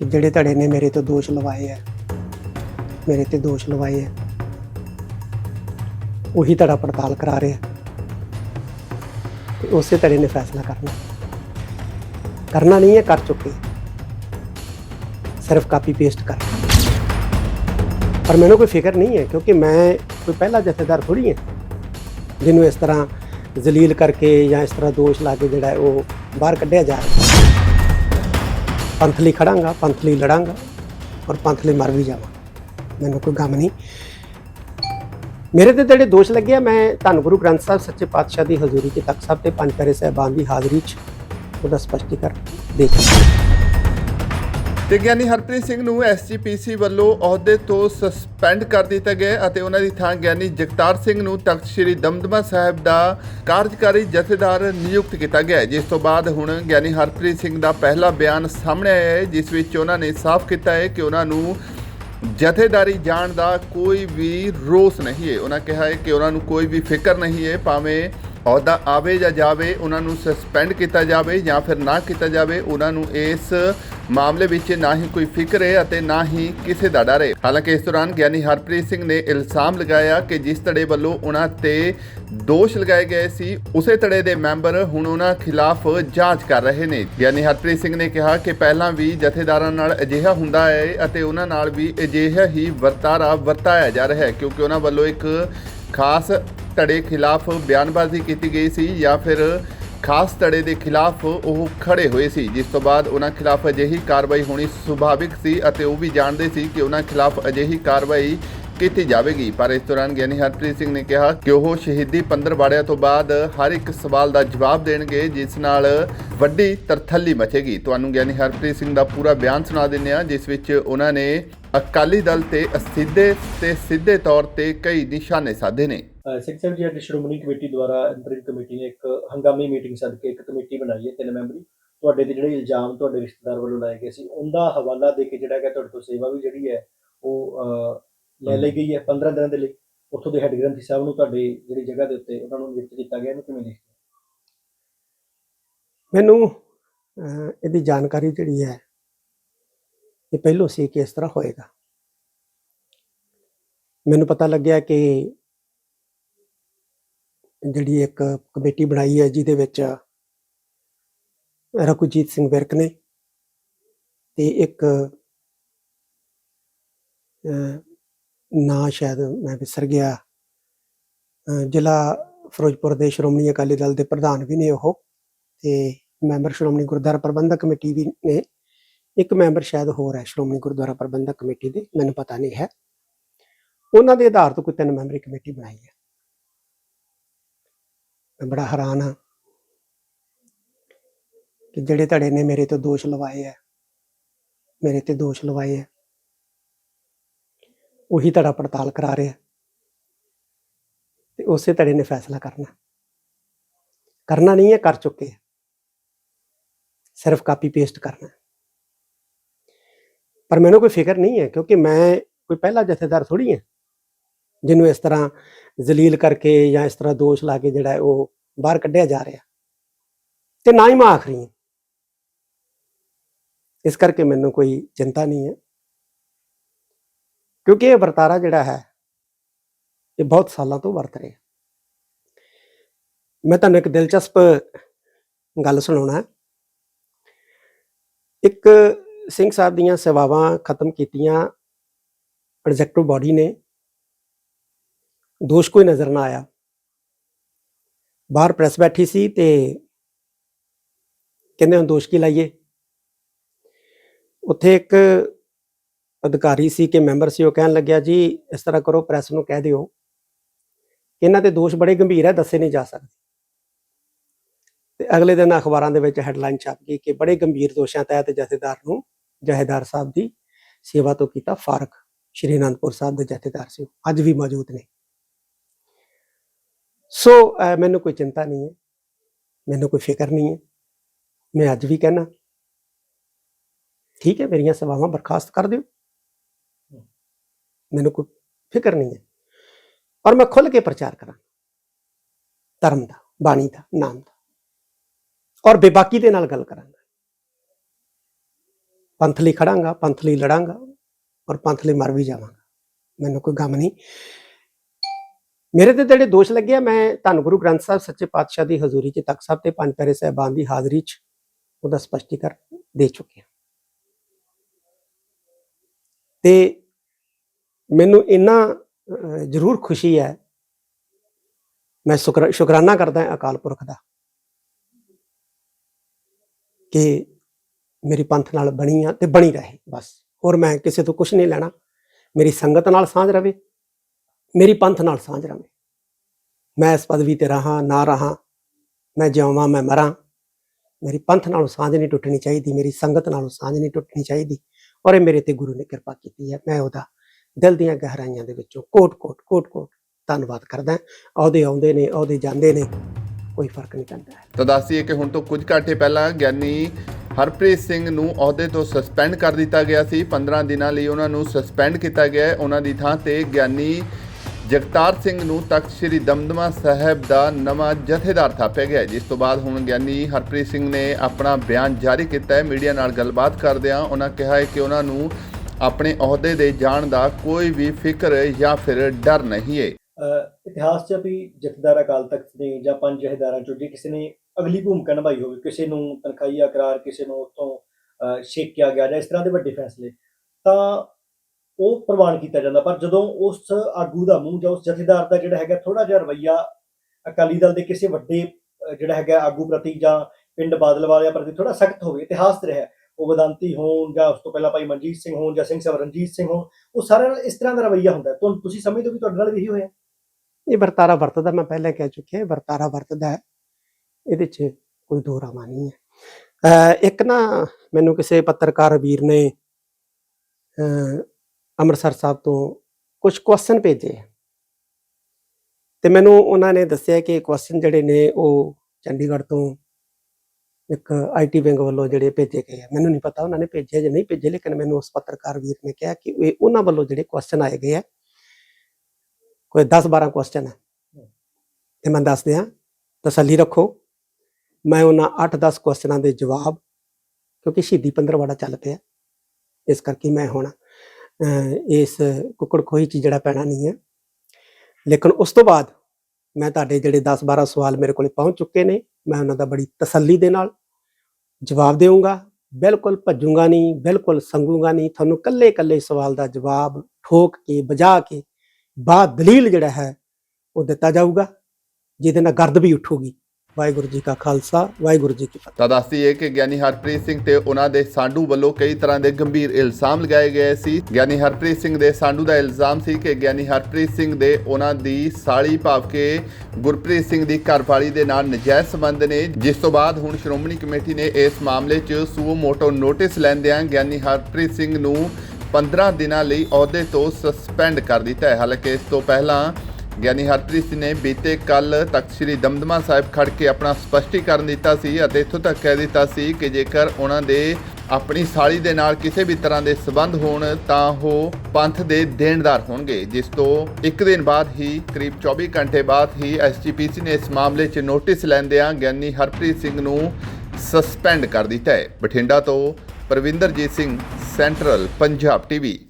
ਕਿ ਜਿਹੜੇ ਧੜੇ ਨੇ ਮੇਰੇ ਤੋਂ ਦੋਸ਼ ਲਵਾਏ ਆ, ਮੇਰੇ ਤੇ ਦੋਸ਼ ਲਵਾਏ ਆ, ਉਹੀ ਧੜਾ ਪੜਤਾਲ ਕਰਾ ਰਿਹਾ ਤੇ ਉਸੇ ਧੜੇ ਨੇ ਫੈਸਲਾ ਕਰਨਾ। ਕਰਨਾ ਨਹੀਂ ਹੈ, ਕਰ ਚੁੱਕੇ। ਸਿਰਫ ਕਾਪੀ ਪੇਸਟ ਕਰ। ਪਰ ਮੈਨੂੰ ਕੋਈ ਫਿਕਰ ਨਹੀਂ ਹੈ, ਕਿਉਂਕਿ ਮੈਂ ਕੋਈ ਪਹਿਲਾ ਜਥੇਦਾਰ ਥੋੜੀ ਹਾਂ। ਜਿਹਨੂੰ ਇਸ ਤਰ੍ਹਾਂ ਜ਼ਲੀਲ ਕਰਕੇ ਜਾਂ ਇਸ ਤਰ੍ਹਾਂ ਦੋਸ਼ ਲਾ ਕੇ ਜਿਹੜਾ ਉਹ ਬਾਹਰ ਕੱਢਿਆ ਜਾ ਰਿਹਾ। ਪੰਥ ਲਈ ਖੜਾਂਗਾ ਪੰਥ ਲਈ ਲੜਾਂਗਾ ਔਰ ਪੰਥ ਲਈ ਮਰ ਵੀ ਜਾਵਾਂ। ਮੈਨੂੰ ਕੋਈ ਗਮ ਨਹੀਂ। ਮੇਰੇ ਤੇ ਜਿਹੜੇ ਦੋਸ਼ ਲੱਗੇ ਆ, ਮੈਂ ਧੰਨ ਗੁਰੂ ਗ੍ਰੰਥ ਸਾਹਿਬ, ਸੱਚੇ ਪਾਤਸ਼ਾਹ ਦੀ ਹਜ਼ੂਰੀ 'ਚ ਤਖਤ ਸਾਹਿਬ ਤੇ ਪੰਜ ਪਿਆਰੇ ਸਾਹਿਬਾਨ ਦੀ ਹਾਜ਼ਰੀ 'ਚ ਉਹਦਾ ਸਪਸ਼ਟੀਕਰਨ ਦੇ ਚੁੱਕਾ ਤੇ ਗਿਆਨੀ ਹਰਪ੍ਰੀਤ ਸਿੰਘ ਨੂੰ ਐਸਜੀਪੀਸੀ ਵੱਲੋਂ ਅਹੁਦੇ ਤੋਂ ਸਸਪੈਂਡ ਕਰ ਦਿੱਤਾ ਗਿਆ ਅਤੇ ਉਹਨਾਂ ਦੀ ਥਾਂ ਗਿਆਨੀ ਜਗਤਾਰ ਸਿੰਘ ਨੂੰ ਤਖਤ ਸ੍ਰੀ ਦਮਦਮਾ ਸਾਹਿਬ ਦਾ ਕਾਰਜਕਾਰੀ ਜਥੇਦਾਰ ਨਿਯੁਕਤ ਕੀਤਾ ਗਿਆ ਜਿਸ ਤੋਂ ਬਾਅਦ ਹੁਣ ਗਿਆਨੀ ਹਰਪ੍ਰੀਤ ਸਿੰਘ ਦਾ ਪਹਿਲਾ ਬਿਆਨ ਸਾਹਮਣੇ ਆਇਆ ਹੈ, ਜਿਸ ਵਿੱਚ ਉਹਨਾਂ ਨੇ ਸਾਫ਼ ਕੀਤਾ ਹੈ ਕਿ ਉਹਨਾਂ ਨੂੰ ਜਥੇਦਾਰੀ ਜਾਣ ਦਾ ਕੋਈ ਵੀ ਰੋਸ ਨਹੀਂ ਹੈ। ਉਹਨਾਂ ਕਿਹਾ ਹੈ ਕਿ ਉਹਨਾਂ ਨੂੰ ਕੋਈ ਵੀ ਫਿਕਰ ਨਹੀਂ ਹੈ, ਭਾਵੇਂ ਅਹੁਦਾ ਆਵੇ ਜਾਂ ਜਾਵੇ, ਉਹਨਾਂ ਨੂੰ ਸਸਪੈਂਡ ਕੀਤਾ ਜਾਵੇ ਜਾਂ ਫਿਰ ਨਾ ਕੀਤਾ ਜਾਵੇ, ਉਹਨਾਂ ਨੂੰ ਇਸ ਮਾਮਲੇ ਵਿੱਚ ਨਾ ਹੀ ਕੋਈ ਫਿਕਰ ਹੈ ਅਤੇ ਨਾ ਹੀ ਕਿਸੇ ਦਾ ਡਰ ਹੈ। ਹਾਲਾਂਕਿ ਇਸ ਦੌਰਾਨ ਗਿਆਨੀ ਹਰਪ੍ਰੀਤ ਸਿੰਘ ਨੇ ਇਲਜ਼ਾਮ ਲਗਾਇਆ ਕਿ ਜਿਸ ਧੜੇ ਵੱਲੋਂ ਉਹਨਾਂ ਤੇ ਦੋਸ਼ ਲਗਾਏ ਗਏ ਸੀ, ਉਸੇ ਧੜੇ ਦੇ ਮੈਂਬਰ ਹੁਣ ਉਹਨਾਂ ਖਿਲਾਫ ਜਾਂਚ ਕਰ ਰਹੇ ਨੇ। ਗਿਆਨੀ ਹਰਪ੍ਰੀਤ ਸਿੰਘ ਨੇ ਕਿਹਾ ਕਿ ਪਹਿਲਾਂ ਵੀ ਜਥੇਦਾਰਾਂ ਨਾਲ ਅਜਿਹਾ ਹੁੰਦਾ ਹੈ ਅਤੇ ਉਹਨਾਂ ਨਾਲ ਵੀ ਅਜਿਹਾ ਹੀ ਵਰਤਾਰਾ ਵਰਤਾਇਆ ਜਾ ਰਿਹਾ ਹੈ, ਕਿਉਂਕਿ ਉਹਨਾਂ ਵੱਲੋਂ ਇੱਕ ਖਾਸ ਧੜੇ ਖਿਲਾਫ ਬਿਆਨਬਾਜ਼ੀ ਕੀਤੀ ਗਈ ਸੀ ਜਾਂ ਫਿਰ ਖਾਸ ਧੜੇ ਦੇ ਖਿਲਾਫ ਉਹ ਖੜੇ ਹੋਏ ਸੀ। ਜਿਸ ਤੋਂ ਬਾਅਦ ਉਹਨਾਂ ਖਿਲਾਫ ਅਜਿਹੀ ਕਾਰਵਾਈ ਹੋਣੀ ਸੁਭਾਵਿਕ ਸੀ ਅਤੇ ਉਹ ਵੀ ਜਾਣਦੇ ਸੀ ਕਿ ਉਹਨਾਂ ਖਿਲਾਫ ਅਜਿਹੀ ਕਾਰਵਾਈ ਕੀਤੀ ਜਾਵੇਗੀ। ਪਰ ਇਸ ਦੌਰਾਨ ਗਿਆਨੀ ਹਰਪ੍ਰੀਤ ਸਿੰਘ ਨੇ ਕਿਹਾ ਕਿ ਉਹ ਸ਼ਹੀਦੀ ਪੰਦਰਵਾੜਿਆਂ ਤੋਂ ਬਾਅਦ ਹਰ ਇੱਕ ਸਵਾਲ ਦਾ ਜਵਾਬ ਦੇਣਗੇ, ਜਿਸ ਨਾਲ ਵੱਡੀ ਤਰਥੱਲੀ ਮਚੇਗੀ। ਤੁਹਾਨੂੰ ਗਿਆਨੀ ਹਰਪ੍ਰੀਤ ਸਿੰਘ ਦਾ ਪੂਰਾ ਬਿਆਨ ਸੁਣਾ ਦਿੰਦੇ ਹਾਂ, ਜਿਸ ਵਿੱਚ ਉਹਨਾਂ ਨੇ ਅਕਾਲੀ ਦਲ ਤੇ ਅਸਿੱਧੇ ਤੇ ਸਿੱਧੇ ਤੌਰ ਤੇ ਕਈ ਨਿਸ਼ਾਨੇ ਸਾਧੇ ਨੇ। ਸਿੱਖ ਸਾਹਿਬ ਜੀ ਅੱਜ ਸ਼੍ਰੋਮਣੀ ਕਮੇਟੀ ਦੁਆਰਾ ਇੰਟਰਿਮ ਕਮੇਟੀ ਨੇ ਇੱਕ ਹੰਗਾਮੀ ਮੀਟਿੰਗ ਸੱਦ ਕੇ ਇੱਕ ਕਮੇਟੀ ਬਣਾਈ ਹੈ ਤਿੰਨ ਮੈਂਬਰੀ। ਤੁਹਾਡੇ ਤੇ ਜਿਹੜੇ ਇਲਜ਼ਾਮ ਤੁਹਾਡੇ ਰਿਸ਼ਤੇਦਾਰ ਵੱਲੋਂ ਲਾਏ ਗਏ ਸੀ, ਉਹਦਾ ਹਵਾਲਾ ਦੇ ਕੇ ਜਿਹੜਾ ਹੈਗਾ ਤੁਹਾਡੇ ਤੋਂ ਸੇਵਾ ਵੀ ਜਿਹੜੀ ਹੈ, ਉਹ ਲੈ ਲਈ ਗਈ ਹੈ 15 ਦਿਨਾਂ ਦੇ ਲਈ। ਉੱਥੋਂ ਦੇ ਹੈੱਡ ਗ੍ਰੰਥੀ ਸਾਹਿਬ ਨੂੰ ਤੁਹਾਡੀ ਜਿਹੜੀ ਜਗ੍ਹਾ ਦੇ ਉੱਤੇ ਉਹਨਾਂ ਨੂੰ ਨਿਯੁਕਤ ਕੀਤਾ ਗਿਆ, ਇਹਨੂੰ ਕਿਵੇਂ ਦੇਖਦੇ ਮੈਨੂੰ ਇਹਦੀ ਜਾਣਕਾਰੀ ਜਿਹੜੀ ਹੈ, ਇਹ ਪਹਿਲੋਂ ਸੀ ਕਿ ਇਸ ਤਰ੍ਹਾਂ ਹੋਏਗਾ। ਮੈਨੂੰ ਪਤਾ ਲੱਗਿਆ ਕਿ ਜਿਹੜੀ ਇੱਕ ਕਮੇਟੀ ਬਣਾਈ ਹੈ ਜਿਹਦੇ ਵਿੱਚ ਰਘੁਜੀਤ ਸਿੰਘ ਵਿਰਕ ਨੇ ਤੇ ਇੱਕ ਅਹ, ਨਾਂ ਸ਼ਾਇਦ ਮੈਂ ਵਿਸਰ ਗਿਆ। ਜ਼ਿਲ੍ਹਾ ਫਿਰੋਜ਼ਪੁਰ ਦੇ ਸ਼੍ਰੋਮਣੀ ਅਕਾਲੀ ਦਲ ਦੇ ਪ੍ਰਧਾਨ ਵੀ ਨੇ ਉਹ ਤੇ ਮੈਂਬਰ ਸ਼੍ਰੋਮਣੀ ਗੁਰਦੁਆਰਾ ਪ੍ਰਬੰਧਕ ਕਮੇਟੀ ਵੀ ਨੇ। ਇੱਕ ਮੈਂਬਰ ਸ਼ਾਇਦ ਹੋਰ ਹੈ ਸ਼੍ਰੋਮਣੀ ਗੁਰਦੁਆਰਾ ਪ੍ਰਬੰਧਕ ਕਮੇਟੀ ਦੇ ਮੈਨੂੰ ਪਤਾ ਨਹੀਂ ਹੈ। ਉਹਨਾਂ ਦੇ ਆਧਾਰ ਤੋਂ ਕੋਈ ਤਿੰਨ ਮੈਂਬਰੀ ਕਮੇਟੀ ਬਣਾਈ ਹੈ। ਮੈਂ ਬੜਾ ਹੈਰਾਨ ਹਾਂ ਕਿ ਜਿਹੜੇ ਧੜੇ ਨੇ ਮੇਰੇ ਤੋਂ ਦੋਸ਼ ਲਵਾਏ ਆ ਮੇਰੇ ਤੇ ਦੋਸ਼ ਲਵਾਏ ਆ ਉਹੀ ਧੜਾ ਪੜਤਾਲ ਕਰਾ ਰਿਹਾ। ਤੇ ਉਸੇ ਧੜੇ ਨੇ ਫੈਸਲਾ ਕਰਨਾ। ਕਰਨਾ ਨਹੀਂ ਹੈ ਕਰ ਚੁੱਕੇ ਸਿਰਫ ਕਾਪੀ ਪੇਸਟ ਕਰਨਾ। ਪਰ ਮੈਨੂੰ ਕੋਈ ਫਿਕਰ ਨਹੀਂ ਹੈ ਕਿਉਂਕਿ ਮੈਂ ਕੋਈ ਪਹਿਲਾ ਜਥੇਦਾਰ ਥੋੜੀ ਹਾਂ ਜਿਹਨੂੰ ਇਸ ਤਰ੍ਹਾਂ ਜ਼ਲੀਲ ਕਰਕੇ ਜਾਂ ਇਸ ਤਰ੍ਹਾਂ ਦੋਸ਼ ਲਾ ਕੇ ਜਿਹੜਾ ਉਹ ਬਾਹਰ ਕੱਢਿਆ ਜਾ ਰਿਹਾ। ਤੇ ਨਾ ਹੀ ਮੈਂ ਆਖਰੀ ਹਾਂ। ਇਸ ਕਰਕੇ ਮੈਨੂੰ ਕੋਈ ਚਿੰਤਾ ਨਹੀਂ ਹੈ। ਕਿਉਂਕਿ ਇਹ ਵਰਤਾਰਾ ਜਿਹੜਾ ਹੈ, ਇਹ ਬਹੁਤ ਸਾਲਾਂ ਤੋਂ ਵਰਤ ਰਿਹਾ। ਮੈਂ ਤੁਹਾਨੂੰ ਇੱਕ ਦਿਲਚਸਪ ਗੱਲ ਸੁਣਾਉਣਾ ਇੱਕ ਸਿੰਘ ਸਾਹਿਬ ਦੀਆਂ ਸੇਵਾਵਾਂ ਖਤਮ ਕੀਤੀਆਂ ਪ੍ਰੋਜੈਕਟਿਵ ਬਾਡੀ ਨੇ। ਦੋਸ਼ ਕੋਈ ਨਜ਼ਰ ਨਾ ਆਇਆ। ਬਾਹਰ ਪ੍ਰੈਸ ਬੈਠੀ ਸੀ ਤੇ ਕਹਿੰਦੇ ਹੁਣ ਦੋਸ਼ ਕੀ ਲਾਈਏ? ਉੱਥੇ ਇੱਕ ਅਧਿਕਾਰੀ ਸੀ ਕਿ ਮੈਂਬਰ ਸੀ ਉਹ ਕਹਿਣ ਲੱਗਿਆ ਜੀ ਇਸ ਤਰ੍ਹਾਂ ਕਰੋ ਪ੍ਰੈਸ ਨੂੰ ਕਹਿ ਦਿਓ ਇਹਨਾਂ ਦੇ ਦੋਸ਼ ਬੜੇ ਗੰਭੀਰ ਹੈ ਦੱਸੇ ਨਹੀਂ ਜਾ ਸਕਦੇ। ਤੇ ਅਗਲੇ ਦਿਨ ਅਖਬਾਰਾਂ ਦੇ ਵਿੱਚ ਹੈਡਲਾਈਨ ਛਪ ਗਈ ਕਿ ਬੜੇ ਗੰਭੀਰ ਦੋਸ਼ਾਂ ਤਹਿਤ ਜਥੇਦਾਰ ਨੂੰ ਜਹੇਦਾਰ ਸਾਹਿਬ ਦੀ ਸੇਵਾ ਤੋਂ ਕੀਤਾ ਫਾਰਕ। ਸ਼੍ਰੀ ਅਨੰਦਪੁਰ ਸਾਹਿਬ ਦੇ ਜਥੇਦਾਰ ਸੀ ਉਹ, ਅੱਜ ਵੀ ਮੌਜੂਦ ਨੇ। ਸੋ ਮੈਨੂੰ ਕੋਈ ਚਿੰਤਾ ਨਹੀਂ ਹੈ। ਮੈਨੂੰ ਕੋਈ ਫਿਕਰ ਨਹੀਂ ਹੈ। ਮੈਂ ਅੱਜ ਵੀ ਕਹਿਣਾ। ਠੀਕ ਹੈ, ਮੇਰੀਆਂ ਸੇਵਾਵਾਂ ਬਰਖਾਸਤ ਕਰ ਦਿਓ। ਮੈਨੂੰ ਕੋਈ ਫਿਕਰ ਨਹੀਂ ਹੈ। ਔਰ ਮੈਂ ਖੁੱਲ ਕੇ ਪ੍ਰਚਾਰ ਕਰਾਂ। ਧਰਮ ਦਾ, ਬਾਣੀ ਦਾ, ਨਾਮ ਦਾ। ਔਰ ਬੇਬਾਕੀ ਦੇ ਨਾਲ ਗੱਲ ਕਰਾਂਗਾ। ਪੰਥ ਲਈ ਖੜਾਂਗਾ, ਪੰਥ ਲਈ ਲੜਾਂਗਾ ਔਰ ਪੰਥ ਲਈ ਮਰ ਵੀ ਜਾਵਾਂਗਾ। ਮੈਨੂੰ ਕੋਈ ਗਮ ਨਹੀਂ। ਮੇਰੇ ਤੇ ਜਿਹੜੇ ਦੋਸ਼ ਲੱਗੇ ਆ, ਮੈਂ ਧੰਨ ਗੁਰੂ ਗ੍ਰੰਥ ਸਾਹਿਬ, ਸੱਚੇ ਪਾਤਸ਼ਾਹ ਦੀ ਹਜ਼ੂਰੀ 'ਚ ਤਖਤ ਸਾਹਿਬ ਤੇ ਪੰਜ ਪਿਆਰੇ ਸਾਹਿਬਾਨ ਦੀ ਹਾਜ਼ਰੀ 'ਚ ਉਹਦਾ ਸਪਸ਼ਟੀਕਰਨ ਦੇ ਚੁੱਕਿਆ ਹਾਂ। ਤੇ ਮੈਨੂੰ ਇੰਨਾ ਜ਼ਰੂਰ ਖੁਸ਼ੀ ਹੈ, ਮੈਂ ਸ਼ੁਕਰ, ਸ਼ੁਕਰਾਨਾ ਕਰਦਾ ਹਾਂ ਅਕਾਲ ਪੁਰਖ ਦਾ ਕਿ ਮੇਰੀ ਪੰਥ ਨਾਲ ਬਣੀ ਆ ਤੇ ਬਣੀ ਰਹੇ, ਬਸ। ਹੋਰ ਮੈਂ ਕਿਸੇ ਤੋਂ ਕੁਝ ਨਹੀਂ ਲੈਣਾ। ਮੇਰੀ ਸੰਗਤ ਨਾਲ ਸਾਂਝ ਰਵੇ। ਮੇਰੀ ਪੰਥ ਨਾਲ ਸਾਂਝ ਰਵੇ। ਮੈਂ ਇਸ ਪਦਵੀ ਤੇ ਰਹਾ, ਨਾ ਰਹਾ, ਮੈਂ ਜਿਉਵਾਂ ਮੈਂ ਮਰਾਂ। ਮੇਰੀ ਪੰਥ ਨਾਲੋਂ ਸਾਂਝ ਨਹੀਂ ਟੁੱਟਣੀ ਚਾਹੀਦੀ, ਮੇਰੀ ਸੰਗਤ ਨਾਲੋਂ ਸਾਂਝ ਨਹੀਂ ਟੁੱਟਣੀ ਚਾਹੀਦੀ। ਔਰ ਇਹ ਮੇਰੇ ਤੇ ਗੁਰੂ ਨੇ ਕਿਰਪਾ ਕੀਤੀ ਹੈ। ਮੈਂ ਉਹਦਾ ਦਿਲ ਦੀਆਂ ਗਹਿਰਾਈਆਂ ਦੇ ਵਿੱਚੋਂ ਕੋਟ ਕੋਟ ਕੋਟ ਕੋਟ ਧੰਨਵਾਦ ਕਰਦਾ ਉਹਦੇ ਆਉਂਦੇ ਨੇ ਉਹਦੇ ਜਾਂਦੇ ਨੇ, ਕੋਈ ਫ਼ਰਕ ਨਹੀਂ ਪੈਂਦਾ ਤਾਂ ਦੱਸੀਏ ਕਿ ਹੁਣ ਤੋਂ ਕੁਝ ਘੰਟੇ ਪਹਿਲਾਂ ਗਿਆਨੀ ਹਰਪ੍ਰੀਤ ਸਿੰਘ ਨੂੰ ਅਹੁਦੇ ਤੋਂ ਸਸਪੈਂਡ ਕਰ ਦਿੱਤਾ ਗਿਆ ਸੀ। 15 ਦਿਨਾਂ ਲਈ ਉਹਨਾਂ ਨੂੰ ਸਸਪੈਂਡ ਕੀਤਾ ਗਿਆ ਉਹਨਾਂ ਦੀ ਥਾਂ ਤੇ ਗਿਆਨੀ ਜਗਤਾਰ ਸਿੰਘ ਨੂੰ ਤਖਤ ਸ੍ਰੀ ਦਮਦਮਾ ਸਾਹਿਬ ਦਾ ਨਵਾਂ ਜਥੇਦਾਰ ਥਾਪਿਆ ਗਿਆ ਜਿਸ ਤੋਂ ਬਾਅਦ ਹੁਣ ਗਿਆਨੀ ਹਰਪ੍ਰੀਤ ਸਿੰਘ ਨੇ ਆਪਣਾ ਬਿਆਨ ਜਾਰੀ ਕੀਤਾ ਹੈ। ਮੀਡੀਆ ਨਾਲ ਗੱਲਬਾਤ ਕਰਦਿਆਂ ਉਹਨਾਂ ਕਿਹਾ ਹੈ ਕਿ ਉਹਨਾਂ ਨੂੰ ਆਪਣੇ ਅਹੁਦੇ ਦੇ ਜਾਣ ਦਾ ਕੋਈ ਵੀ ਫਿਕਰ ਜਾਂ ਫਿਰ ਡਰ ਨਹੀਂ ਹੈ। ਇਤਿਹਾਸ 'ਚ ਵੀ ਜਥੇਦਾਰ ਅਕਾਲ ਤਖਤ ਨੇ ਜਾਂ ਪੰਜ ਜਥੇਦਾਰਾਂ 'ਚੋਂ ਜੇ ਕਿਸੇ ਨੇ ਅਗਲੀ ਭੂਮਿਕਾ ਨਿਭਾਈ ਹੋਵੇ, ਕਿਸੇ ਨੂੰ ਤਨਖਾਹੀਆ ਕਰਾਰ ਕਿਸੇ ਨੂੰ ਉੱਥੋਂ ਛੇਕਿਆ ਗਿਆ ਜਾਂ ਇਸ ਤਰ੍ਹਾਂ ਦੇ ਵੱਡੇ ਫੈਸਲੇ, ਤਾਂ ਉਹ ਪ੍ਰਵਾਨ ਕੀਤਾ ਜਾਂਦਾ, ਪਰ ਜਦੋਂ ਉਸ ਆਗੂ ਦਾ ਮੂੰਹ ਜਾਂ ਉਸ ਜਥੇਦਾਰ ਦਾ ਜਿਹੜਾ ਹੈਗਾ ਥੋੜਾ ਜਿਹਾ ਰਵਈਆ ਅਕਾਲੀ ਦਲ ਦੇ ਕਿਸੇ ਵੱਡੇ ਜਿਹੜਾ ਹੈਗਾ ਆਗੂ ਪ੍ਰਤੀ ਜਾਂ ਪਿੰਡ ਬਾਦਲ ਵਾਲਿਆਂ ਪ੍ਰਤੀ ਥੋੜਾ ਸਖਤ ਹੋਵੇ, ਇਤਿਹਾਸ ਰਿਹਾ, ਉਹ ਵਦੰਤੀ ਹੋਣ ਜਾਂ ਉਸ ਤੋਂ ਪਹਿਲਾਂ ਭਾਈ ਮਨਜੀਤ ਸਿੰਘ ਹੋਣ ਜਾਂ ਸਿੰਘ ਸਾਹਿਬ ਸਿੰਘ ਹੋਣ, ਉਹ ਸਾਰਿਆਂ ਨਾਲ ਇਸ ਤਰ੍ਹਾਂ ਦਾ ਰਵਈਆ ਹੁੰਦਾ। ਤੁਹਾਨੂੰ ਤੁਸੀਂ ਸਮਝਦੇ ਹੋ ਵੀ ਤੁਹਾਡੇ ਨਾਲ ਵੀ ਇਹੀ ਹੋਇਆ? ਇਹ ਵਰਤਾਰਾ ਵਰਤਦਾ, ਮੈਂ ਪਹਿਲਾਂ ਕਹਿ ਚੁੱਕਿਆ ਵਰਤਾਰਾ ਵਰਤਦਾ ਹੈ। ਇਹਦੇ 'ਚ ਕੋਈ ਦੋ ਰਾਮਾ ਨਹੀਂ ਹੈ। ਅਹ, ਇੱਕ ਨਾ ਮੈਨੂੰ ਕਿਸੇ ਪੱਤਰਕਾਰ ਵੀਰ ਨੇ, ਅਹ ਅੰਮ੍ਰਿਤਸਰ ਸਾਹਿਬ ਤੋਂ ਕੁਝ ਕੁਐਸਚਨ ਭੇਜੇ। ਤੇ ਮੈਨੂੰ ਉਹਨਾਂ ਨੇ ਦੱਸਿਆ ਕਿ ਕੁਐਸਚਨ ਜਿਹੜੇ ਨੇ ਉਹ ਚੰਡੀਗੜ੍ਹ ਤੋਂ ਇੱਕ ਆਈਟੀ ਵਿੰਗ ਵੱਲੋਂ ਜਿਹੜੇ ਭੇਜੇ ਗਏ ਆ। ਮੈਨੂੰ ਨਹੀਂ ਪਤਾ ਉਹਨਾਂ ਨੇ ਭੇਜੇ ਜਾਂ ਨਹੀਂ ਭੇਜੇ, ਲੇਕਿਨ ਮੈਨੂੰ ਉਸ ਪੱਤਰਕਾਰ ਵੀਰ ਨੇ ਕਿਹਾ ਕਿ ਇਹ ਉਹਨਾਂ ਵੱਲੋਂ ਜਿਹੜੇ ਕੁਐਸਚਨ ਆਏ ਗਏ ਆ, ਕੋਈ 10 12 ਕੁਐਸਚਨ ਹੈ ਤੇ ਮੈਂ ਦੱਸ ਦਿਆਂ ਤਸੱਲੀ ਰੱਖੋ, ਮੈਂ ਉਹਨਾਂ 8-10 ਕੁਐਸਚਨਾਂ ਦੇ ਜਵਾਬ, ਕਿਉਂਕਿ ਸ਼ਹੀਦੀ ਪੰਦਰਵਾੜਾ ਚੱਲ ਪਿਆ, ਇਸ ਕਰਕੇ ਮੈਂ ਹੁਣ ਇਸ ਕੁੱਕੜ ਖੋਈ ਚ ਜਿਹੜਾ ਪੈਣਾ ਨਹੀਂ ਹੈ ਲੇਕਿਨ ਉਸ ਤੋਂ ਬਾਅਦ ਮੈਂ ਤੁਹਾਡੇ ਜਿਹੜੇ 10-12 ਸਵਾਲ ਮੇਰੇ ਕੋਲੇ ਪਹੁੰਚ ਚੁੱਕੇ ਨੇ, ਮੈਂ ਉਹਨਾਂ ਦਾ ਬੜੀ ਤਸੱਲੀ ਦੇ ਨਾਲ ਜਵਾਬ ਦੇਵਾਂਗਾ ਬਿਲਕੁਲ ਭੱਜੂਗਾ ਨਹੀਂ, ਬਿਲਕੁਲ ਸੰਗੂਗਾ ਨਹੀਂ, ਤੁਹਾਨੂੰ ਕੱਲੇ-ਕੱਲੇ ਸਵਾਲ ਦਾ ਜਵਾਬ ਠੋਕ ਕੇ ਬਜਾ ਕੇ ਬਾ ਦਲੀਲ ਜਿਹੜਾ ਹੈ, ਉਹ ਦਿੱਤਾ ਜਾਊਗਾ, ਜਿਹਦੇ ਨਾਲ ਗਰਦ ਵੀ ਉੱਠੂਗੀ। ਵਾਹਿਗੁਰੂ ਜੀ ਕਾ ਖਾਲਸਾ, ਵਾਹਿਗੁਰੂ ਜੀ ਕੀ ਫਤਿਹ। ਤਾਂ ਦੱਸਦੀਏ ਕਿ ਗਿਆਨੀ ਹਰਪ੍ਰੀਤ ਸਿੰਘ ਤੇ ਉਹਨਾਂ ਦੇ ਸਾਂਢੂ ਵੱਲੋਂ ਕਈ ਤਰ੍ਹਾਂ ਦੇ ਗੰਭੀਰ ਇਲਜ਼ਾਮ ਲਗਾਏ ਗਏ ਸੀ। ਗਿਆਨੀ ਹਰਪ੍ਰੀਤ ਸਿੰਘ ਦੇ ਸਾਂਢੂ ਦਾ ਇਲਜ਼ਾਮ ਸੀ ਕਿ ਗਿਆਨੀ ਹਰਪ੍ਰੀਤ ਸਿੰਘ ਦੇ ਉਹਨਾਂ ਦੀ ਸਾਲੀ ਭਾਵ ਕੇ ਗੁਰਪ੍ਰੀਤ ਸਿੰਘ ਦੀ ਘਰਵਾਲੀ ਦੇ ਨਾਲ ਨਜਾਇਜ਼ ਸੰਬੰਧ ਨੇ। ਜਿਸ ਤੋਂ ਬਾਅਦ ਹੁਣ ਸ਼੍ਰੋਮਣੀ ਕਮੇਟੀ ਨੇ ਇਸ ਮਾਮਲੇ 'ਚ ਸੂਓ ਮੋਟੋ ਨੋਟਿਸ ਲੈਂਦਿਆਂ ਗਿਆਨੀ ਹਰਪ੍ਰੀਤ ਸਿੰਘ ਨੂੰ 15 ਦਿਨਾਂ ਲਈ ਅਹੁਦੇ ਤੋਂ ਸਸਪੈਂਡ ਕਰ ਦਿੱਤਾ ਹੈ। ਹਾਲਾਂਕਿ ਇਸ ਤੋਂ ਪਹਿਲਾਂ ਗਿਆਨੀ ਹਰਪ੍ਰੀਤ ਸਿੰਘ ਨੇ ਬੀਤੇ ਕੱਲ ਤਖਤ ਸ੍ਰੀ ਦਮਦਮਾ ਸਾਹਿਬ ਖੜ ਕੇ ਆਪਣਾ ਸਪਸ਼ਟੀਕਰਨ ਦਿੱਤਾ ਸੀ ਅਤੇ ਇੱਥੋਂ ਤੱਕ ਕਹਿ ਦਿੱਤਾ ਸੀ ਕਿ ਜੇਕਰ ਉਹਨਾਂ ਦੇ ਆਪਣੀ ਸਾਲੀ ਦੇ ਨਾਲ ਕਿਸੇ ਵੀ ਤਰ੍ਹਾਂ ਦੇ ਸਬੰਧ ਹੋਣ, ਤਾਂ ਉਹ ਪੰਥ ਦੇ ਦੇਣਦਾਰ ਹੋਣਗੇ, ਜਿਸ ਤੋਂ ਇੱਕ ਦਿਨ ਬਾਅਦ ਹੀ, ਕਰੀਬ 24 ਘੰਟੇ ਬਾਅਦ ਹੀ ਐਸਜੀਪੀਸੀ ਨੇ ਇਸ ਮਾਮਲੇ 'ਚ ਨੋਟਿਸ ਲੈਂਦਿਆਂ ਗਿਆਨੀ ਹਰਪ੍ਰੀਤ ਸਿੰਘ ਨੂੰ ਸਸਪੈਂਡ ਕਰ ਦਿੱਤਾ ਹੈ। ਬਠਿੰਡਾ ਤੋਂ ਪਰਵਿੰਦਰਜੀਤ ਸਿੰਘ, ਸੈਂਟਰਲ ਪੰਜਾਬ ਟੀਵੀ।